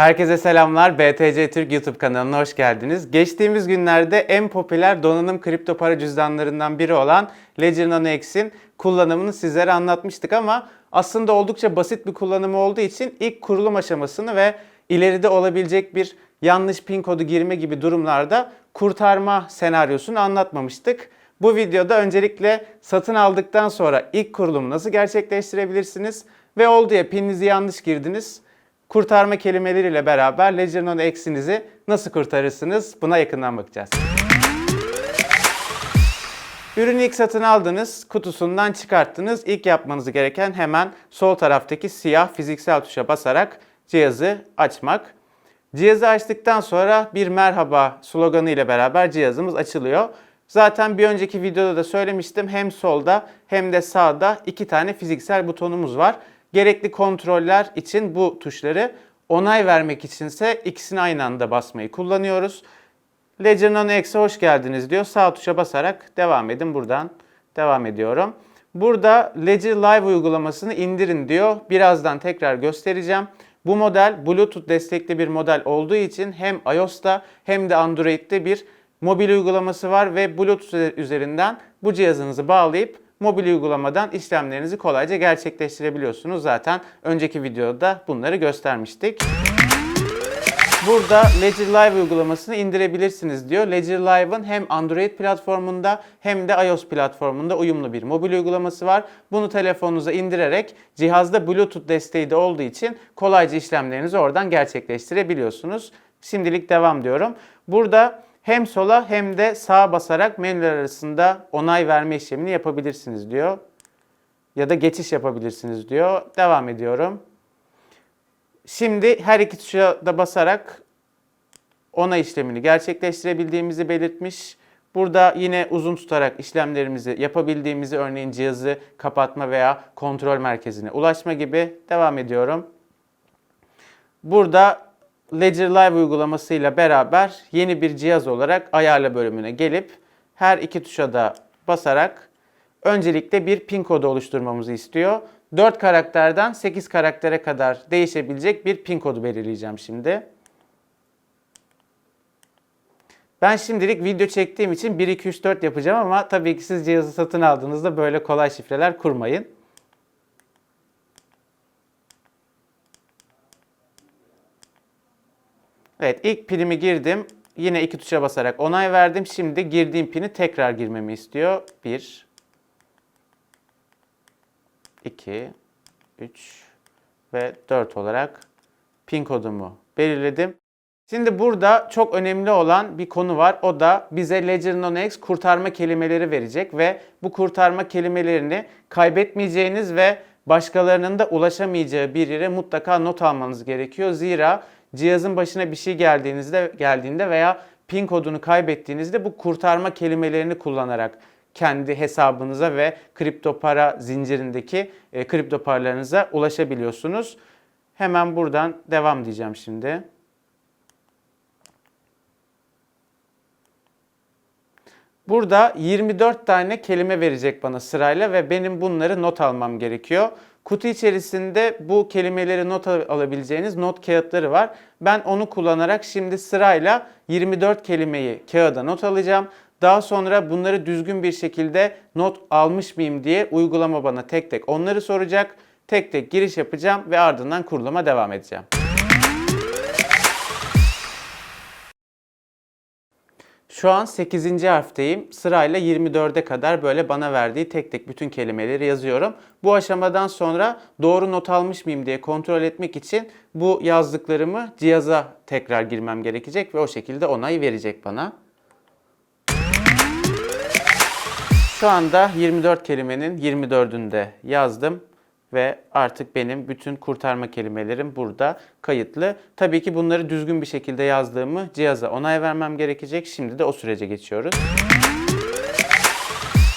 Herkese selamlar. BTC Türk YouTube kanalına hoş geldiniz. Geçtiğimiz günlerde en popüler donanım kripto para cüzdanlarından biri olan Ledger Nano X'in kullanımını sizlere anlatmıştık ama aslında oldukça basit bir kullanımı olduğu için ilk kurulum aşamasını ve ileride olabilecek bir yanlış pin kodu girme gibi durumlarda kurtarma senaryosunu anlatmamıştık. Bu videoda öncelikle satın aldıktan sonra ilk kurulumu nasıl gerçekleştirebilirsiniz ve oldu ya pininizi yanlış girdiniz kurtarma kelimeleriyle beraber Ledger Nano X'inizi nasıl kurtarırsınız buna yakından bakacağız. Ürünü ilk satın aldınız, kutusundan çıkarttınız. İlk yapmanız gereken hemen sol taraftaki siyah fiziksel tuşa basarak cihazı açmak. Cihazı açtıktan sonra bir merhaba sloganı ile beraber cihazımız açılıyor. Zaten bir önceki videoda da söylemiştim hem solda hem de sağda iki tane fiziksel butonumuz var. Gerekli kontroller için bu tuşları onay vermek içinse ikisini aynı anda basmayı kullanıyoruz. Ledger Nano X'e hoş geldiniz diyor. Sağ tuşa basarak devam edin. Buradan devam ediyorum. Burada Ledger Live uygulamasını indirin diyor. Birazdan tekrar göstereceğim. Bu model Bluetooth destekli bir model olduğu için hem iOS'ta hem de Android'de bir mobil uygulaması var ve Bluetooth üzerinden bu cihazınızı bağlayıp mobil uygulamadan işlemlerinizi kolayca gerçekleştirebiliyorsunuz. Zaten önceki videoda bunları göstermiştik. Burada Ledger Live uygulamasını indirebilirsiniz diyor. Ledger Live'ın hem Android platformunda hem de iOS platformunda uyumlu bir mobil uygulaması var. Bunu telefonunuza indirerek cihazda Bluetooth desteği de olduğu için kolayca işlemlerinizi oradan gerçekleştirebiliyorsunuz. Şimdilik devam diyorum. Burada hem sola hem de sağa basarak menüler arasında onay verme işlemini yapabilirsiniz diyor. Ya da geçiş yapabilirsiniz diyor. Devam ediyorum. Şimdi her iki tuşa da basarak onay işlemini gerçekleştirebildiğimizi belirtmiş. Burada yine uzun tutarak işlemlerimizi yapabildiğimizi örneğin cihazı kapatma veya kontrol merkezine ulaşma gibi devam ediyorum. Burada Ledger Live uygulamasıyla beraber yeni bir cihaz olarak ayarla bölümüne gelip her iki tuşa da basarak öncelikle bir pin kodu oluşturmamızı istiyor. 4 karakterden 8 karaktere kadar değişebilecek bir pin kodu belirleyeceğim şimdi. Ben şimdilik video çektiğim için 1 2 3 4 yapacağım ama tabii ki siz cihazı satın aldığınızda böyle kolay şifreler kurmayın. Evet ilk pinimi girdim. Yine iki tuşa basarak onay verdim. Şimdi girdiğim pini tekrar girmemi istiyor. 1 2 3 ve 4 olarak pin kodumu belirledim. Şimdi burada çok önemli olan bir konu var. O da bize Ledger Nano X kurtarma kelimeleri verecek ve bu kurtarma kelimelerini kaybetmeyeceğiniz ve başkalarının da ulaşamayacağı bir yere mutlaka not almanız gerekiyor. Zira cihazın başına bir şey geldiğinizde geldiğinde veya pin kodunu kaybettiğinizde bu kurtarma kelimelerini kullanarak kendi hesabınıza ve kripto para zincirindeki e, kripto paralarınıza ulaşabiliyorsunuz. Hemen buradan devam diyeceğim şimdi. Burada 24 tane kelime verecek bana sırayla ve benim bunları not almam gerekiyor. Kutu içerisinde bu kelimeleri not alabileceğiniz not kağıtları var. Ben onu kullanarak şimdi sırayla 24 kelimeyi kağıda not alacağım. Daha sonra bunları düzgün bir şekilde not almış mıyım diye uygulama bana tek tek onları soracak. Tek tek giriş yapacağım ve ardından kuruluma devam edeceğim. Şu an 8. harfteyim. Sırayla 24'e kadar böyle bana verdiği tek tek bütün kelimeleri yazıyorum. Bu aşamadan sonra doğru not almış mıyım diye kontrol etmek için bu yazdıklarımı cihaza tekrar girmem gerekecek ve o şekilde onay verecek bana. Şu anda 24 kelimenin 24'ünde yazdım ve artık benim bütün kurtarma kelimelerim burada kayıtlı. Tabii ki bunları düzgün bir şekilde yazdığımı cihaza onay vermem gerekecek. Şimdi de o sürece geçiyoruz.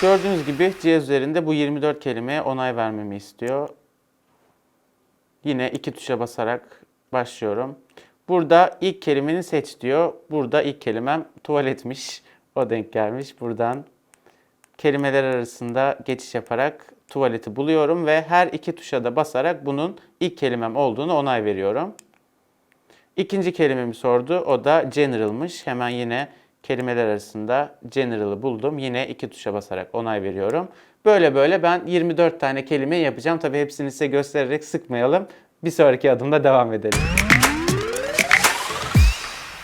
Gördüğünüz gibi cihaz üzerinde bu 24 kelimeye onay vermemi istiyor. Yine iki tuşa basarak başlıyorum. Burada ilk kelimeni seç diyor. Burada ilk kelimem tuvaletmiş. O denk gelmiş. Buradan kelimeler arasında geçiş yaparak tuvaleti buluyorum ve her iki tuşa da basarak bunun ilk kelimem olduğunu onay veriyorum. İkinci kelimemi sordu. O da general'mış. Hemen yine kelimeler arasında general'ı buldum. Yine iki tuşa basarak onay veriyorum. Böyle böyle ben 24 tane kelime yapacağım. Tabii hepsini size göstererek sıkmayalım. Bir sonraki adımda devam edelim.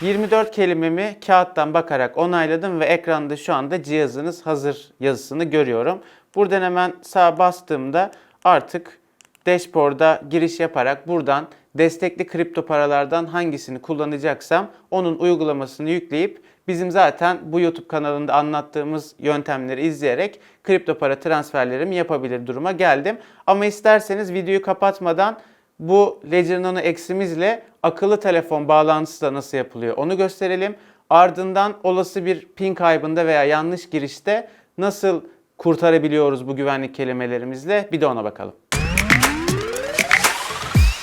24 kelimemi kağıttan bakarak onayladım ve ekranda şu anda cihazınız hazır yazısını görüyorum. Buradan hemen sağa bastığımda artık dashboard'a giriş yaparak buradan destekli kripto paralardan hangisini kullanacaksam onun uygulamasını yükleyip bizim zaten bu YouTube kanalında anlattığımız yöntemleri izleyerek kripto para transferlerimi yapabilir duruma geldim. Ama isterseniz videoyu kapatmadan bu Ledger Nano X'imizle akıllı telefon bağlantısı da nasıl yapılıyor onu gösterelim. Ardından olası bir pin kaybında veya yanlış girişte nasıl kurtarabiliyoruz bu güvenlik kelimelerimizle bir de ona bakalım.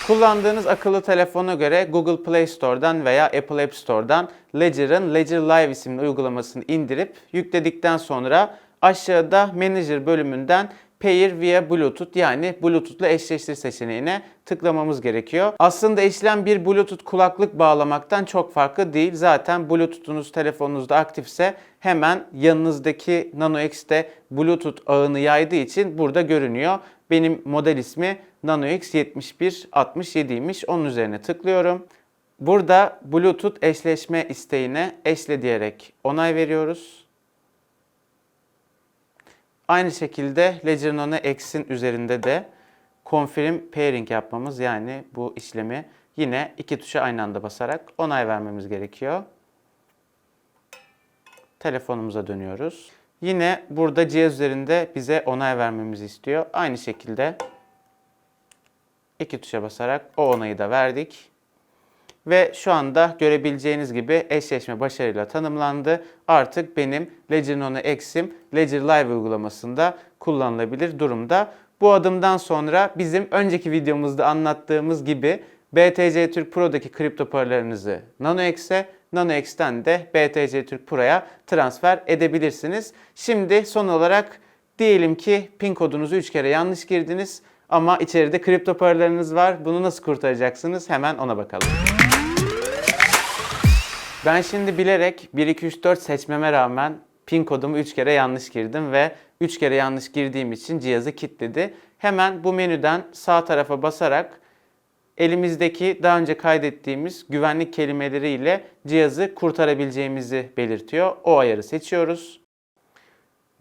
Kullandığınız akıllı telefona göre Google Play Store'dan veya Apple App Store'dan Ledger'ın Ledger Live isimli uygulamasını indirip yükledikten sonra aşağıda Manager bölümünden Pair via Bluetooth yani Bluetooth'la eşleştir seçeneğine tıklamamız gerekiyor. Aslında işlem bir Bluetooth kulaklık bağlamaktan çok farklı değil. Zaten Bluetooth'unuz telefonunuzda aktifse hemen yanınızdaki Nano X'te Bluetooth ağını yaydığı için burada görünüyor. Benim model ismi Nano X 7167'ymiş. Onun üzerine tıklıyorum. Burada Bluetooth eşleşme isteğine eşle diyerek onay veriyoruz. Aynı şekilde Ledger Nano X'in üzerinde de Confirm Pairing yapmamız yani bu işlemi yine iki tuşa aynı anda basarak onay vermemiz gerekiyor. Telefonumuza dönüyoruz. Yine burada cihaz üzerinde bize onay vermemizi istiyor. Aynı şekilde iki tuşa basarak o onayı da verdik. Ve şu anda görebileceğiniz gibi eşleşme başarıyla tanımlandı. Artık benim Ledger Nano X'im Ledger Live uygulamasında kullanılabilir durumda. Bu adımdan sonra bizim önceki videomuzda anlattığımız gibi BTC Türk Pro'daki kripto paralarınızı Nano X'e, Nano X'ten de BTC Türk Pro'ya transfer edebilirsiniz. Şimdi son olarak diyelim ki pin kodunuzu 3 kere yanlış girdiniz ama içeride kripto paralarınız var. Bunu nasıl kurtaracaksınız? Hemen ona bakalım. Ben şimdi bilerek 1 2 3 4 seçmeme rağmen pin kodumu 3 kere yanlış girdim ve 3 kere yanlış girdiğim için cihazı kilitledi. Hemen bu menüden sağ tarafa basarak elimizdeki daha önce kaydettiğimiz güvenlik kelimeleriyle cihazı kurtarabileceğimizi belirtiyor. O ayarı seçiyoruz.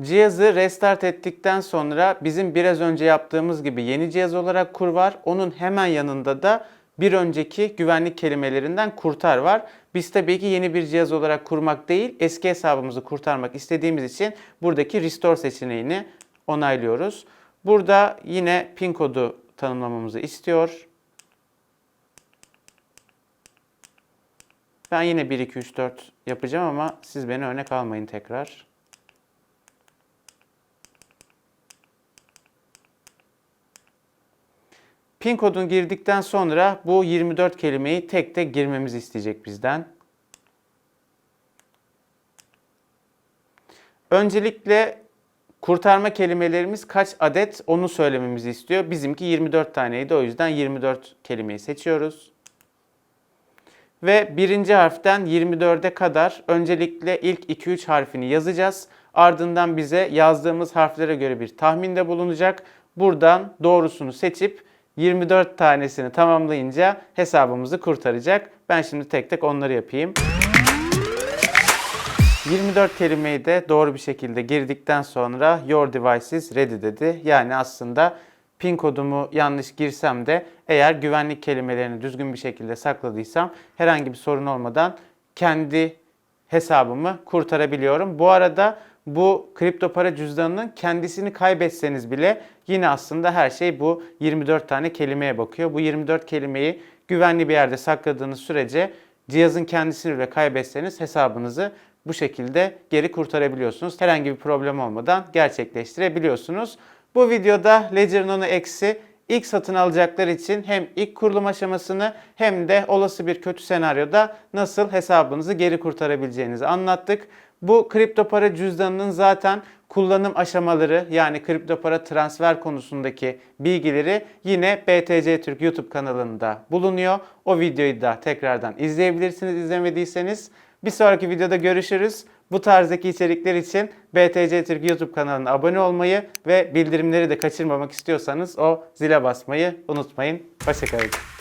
Cihazı restart ettikten sonra bizim biraz önce yaptığımız gibi yeni cihaz olarak kur var. Onun hemen yanında da bir önceki güvenlik kelimelerinden kurtar var. Biz tabii ki yeni bir cihaz olarak kurmak değil, eski hesabımızı kurtarmak istediğimiz için buradaki restore seçeneğini onaylıyoruz. Burada yine pin kodu tanımlamamızı istiyor. Ben yine 1 2 3 4 yapacağım ama siz beni örnek almayın tekrar. Pin kodunu girdikten sonra bu 24 kelimeyi tek tek girmemizi isteyecek bizden. Öncelikle kurtarma kelimelerimiz kaç adet onu söylememizi istiyor. Bizimki 24 taneydi o yüzden 24 kelimeyi seçiyoruz. Ve birinci harften 24'e kadar öncelikle ilk 2-3 harfini yazacağız. Ardından bize yazdığımız harflere göre bir tahminde bulunacak. Buradan doğrusunu seçip 24 tanesini tamamlayınca hesabımızı kurtaracak. Ben şimdi tek tek onları yapayım. 24 kelimeyi de doğru bir şekilde girdikten sonra your device is ready dedi. Yani aslında pin kodumu yanlış girsem de eğer güvenlik kelimelerini düzgün bir şekilde sakladıysam herhangi bir sorun olmadan kendi hesabımı kurtarabiliyorum. Bu arada bu kripto para cüzdanının kendisini kaybetseniz bile yine aslında her şey bu 24 tane kelimeye bakıyor. Bu 24 kelimeyi güvenli bir yerde sakladığınız sürece cihazın kendisini bile kaybetseniz hesabınızı bu şekilde geri kurtarabiliyorsunuz. Herhangi bir problem olmadan gerçekleştirebiliyorsunuz. Bu videoda Ledger Nano X'i ilk satın alacaklar için hem ilk kurulum aşamasını hem de olası bir kötü senaryoda nasıl hesabınızı geri kurtarabileceğinizi anlattık. Bu kripto para cüzdanının zaten kullanım aşamaları yani kripto para transfer konusundaki bilgileri yine BTC Türk YouTube kanalında bulunuyor. O videoyu da tekrardan izleyebilirsiniz izlemediyseniz. Bir sonraki videoda görüşürüz. Bu tarzdaki içerikler için BTC Türk YouTube kanalına abone olmayı ve bildirimleri de kaçırmamak istiyorsanız o zile basmayı unutmayın. Hoşçakalın.